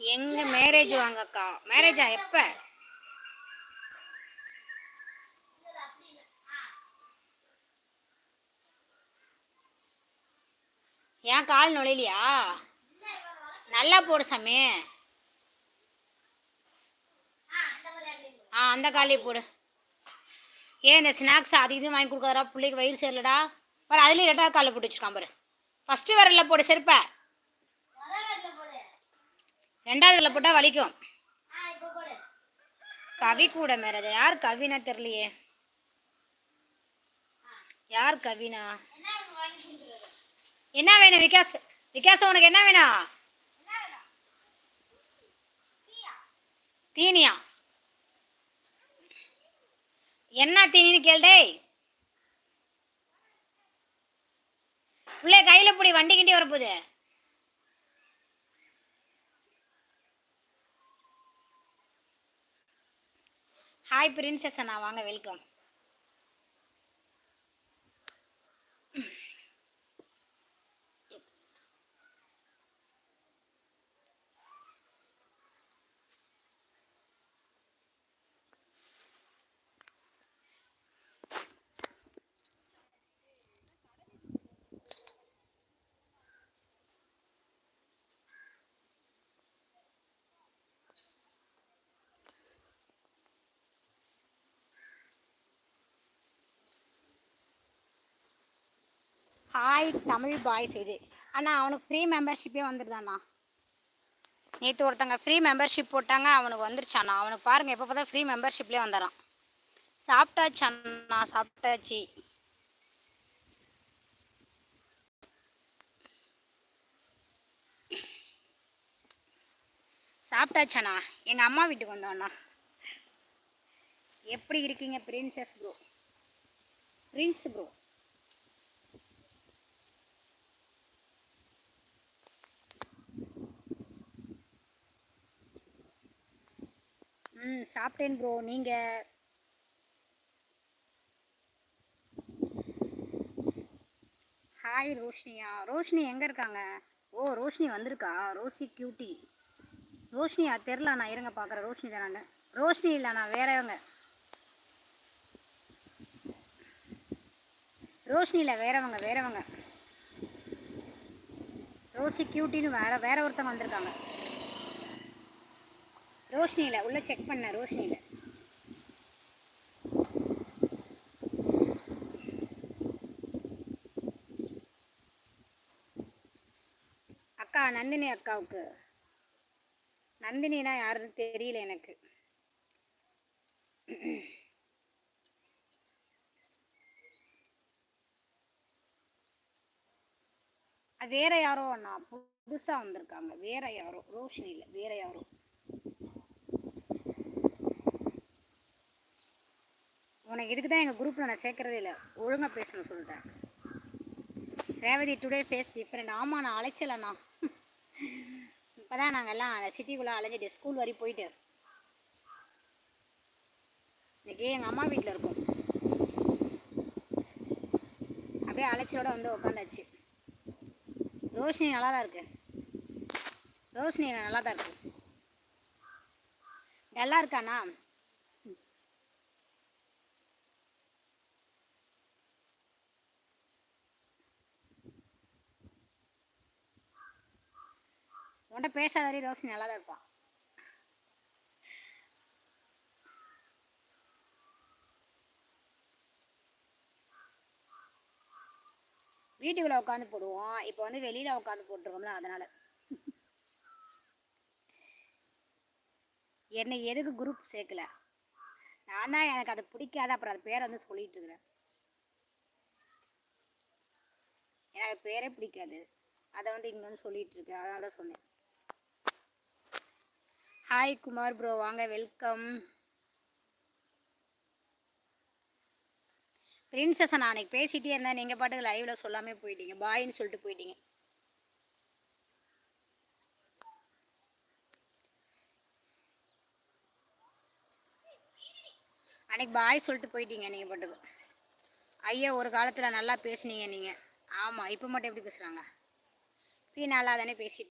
எங்க மேரேஜ் வாங்கக்கா? மேரேஜா எப்ப? ஏன் கால் நுழையிலையா? நல்லா போடு சாமி. ஆ அந்த காலையே போடு. ஏன் இந்த ஸ்நாக்ஸ் அது இது வாங்கி கொடுக்காதடா? பிள்ளைக்கு வயிறு சேரலடா பாரு அதுலேயும் ரெண்டாவது காலில் போட்டு வச்சுருக்கான் பாரு. ஃபஸ்ட்டு வரல போடு செருப்பை. ரெண்டாவதுல போட்டால் வலிக்கும். கவி கூட மேரேஜா? யார் கவினா தெரியலையே. யார் கவினா? என்ன வேணும் விகாஸ்? விகாஸ் உனக்கு என்ன வேணும்? தீனியா? என்ன தீனின்னு கேள்டே பிள்ளை கையில் பிடி வண்டி கிண்டி வரப்போகுது. ஹாய் பிரின்சஸ் அண்ணா. வாங்க வெல்கம் ஹாய் தமிழ் பாய்ஸ் இது அண்ணா அவனுக்கு ஃப்ரீ மெம்பர்ஷிப்பே வந்துடுதாண்ணா நேற்று ஒருத்தங்க ஃப்ரீ மெம்பர்ஷிப் போட்டாங்க அவனுக்கு வந்துருச்சாண்ணா. அவனுக்கு பாருங்கள் எப்போ பார்த்தா ஃப்ரீ மெம்பர்ஷிப்லேயே வந்துடுறான் சாப்பிட்டாச்சு அண்ணா சாப்பிட்டாச்சு. சாப்பிட்டாச்சாண்ணா எங்கள் அம்மா வீட்டுக்கு வந்தோண்ணா எப்படி இருக்கீங்க பிரின்சஸ் ப்ரோ பிரின்ஸ் ப்ரோ சாப்பிட்டேன் ப்ரோ நீங்கள் ஹாய் ரோஷினியா. ரோஷினி எங்கே இருக்காங்க? ஓ ரோஷினி வந்திருக்கா. ரோஷி கியூட்டி ரோஷினியா தெரில நான் இருங்க பார்க்குறேன் ரோஷினி தான்? நான் ரோஷினி இல்லை நான் வேறவங்க ரோஷினி இல்லை வேறவங்க வேறவங்க ரோஷி கியூட்டின்னு வேற வேற ஒருத்தவங்க வந்திருக்காங்க. ரோஷினியில் உள்ளே செக் பண்ணேன் ரோஷினியில். அக்கா நந்தினி அக்காவுக்கு. நந்தினினா யாருன்னு தெரியல எனக்கு. அது வேற யாரோ அண்ணா புதுசாக வந்திருக்காங்க. வேற யாரோ ரோஷினியில் வேற யாரோ. உனக்கு இதுக்கு தான் எங்கள் குரூப்பில் நான் சேர்க்குறதே இல்லை. ஒழுங்காக பேசணும் சொல்லிட்டேன். ரேவதி டுடே ஃபேஸ் டிஃப்ரெண்ட் ஆமாம் நான் அழைச்சலண்ணா. இப்போ தான் நாங்கள் எல்லாம் சிட்டிக்குள்ளே அலைஞ்சிட்டு ஸ்கூல் வரை போயிட்டு. இன்றைக்கி எங்கள் அம்மா வீட்டில் இருக்கோம். அப்படியே அலைச்சலோட வந்து உட்காந்தாச்சு ரோஷினி நல்லா தான் இருக்கு. ரோஷினி நல்லா தான் இருக்கு? நல்லா இருக்காண்ணா? அவன்கிட்ட பேசாத வரையும் ரோஷினி நல்லா தான் இருப்பான் வீட்டுக்குள்ளே உட்காந்து போடுவோம். இப்போ வந்து வெளியில் உட்காந்து போட்டிருக்கோம்ல அதனால். என்னை எதுக்கு குரூப் சேர்க்கல? நான் தான் எனக்கு அது பிடிக்காத. அப்புறம் அது பேரை வந்து சொல்லிட்டு இருக்கிறேன். எனக்கு பேரே பிடிக்காது. அதை வந்து இங்கே வந்து சொல்லிட்டு இருக்கேன். அதனால தான் சொன்னேன். ஹாய் குமார் ப்ரோ வாங்க வெல்கம் பிரின்சஸ் நான் அன்னைக்கு பேசிகிட்டே இருந்தேன். நீங்கள் பாட்டுக்கு லைவில் சொல்லாமே போயிட்டீங்க. பாயின்னு சொல்லிட்டு போயிட்டீங்க. அன்னைக்கு பாய் சொல்லிட்டு போயிட்டீங்க நீங்கள் பாட்டுக்கு. ஐயா ஒரு காலத்தில் நல்லா பேசுனீங்க நீங்கள் ஆமாம் இப்போ மட்டும் எப்படி பேசுகிறாங்க இப்போ நல்லா தானே பேசிட்டு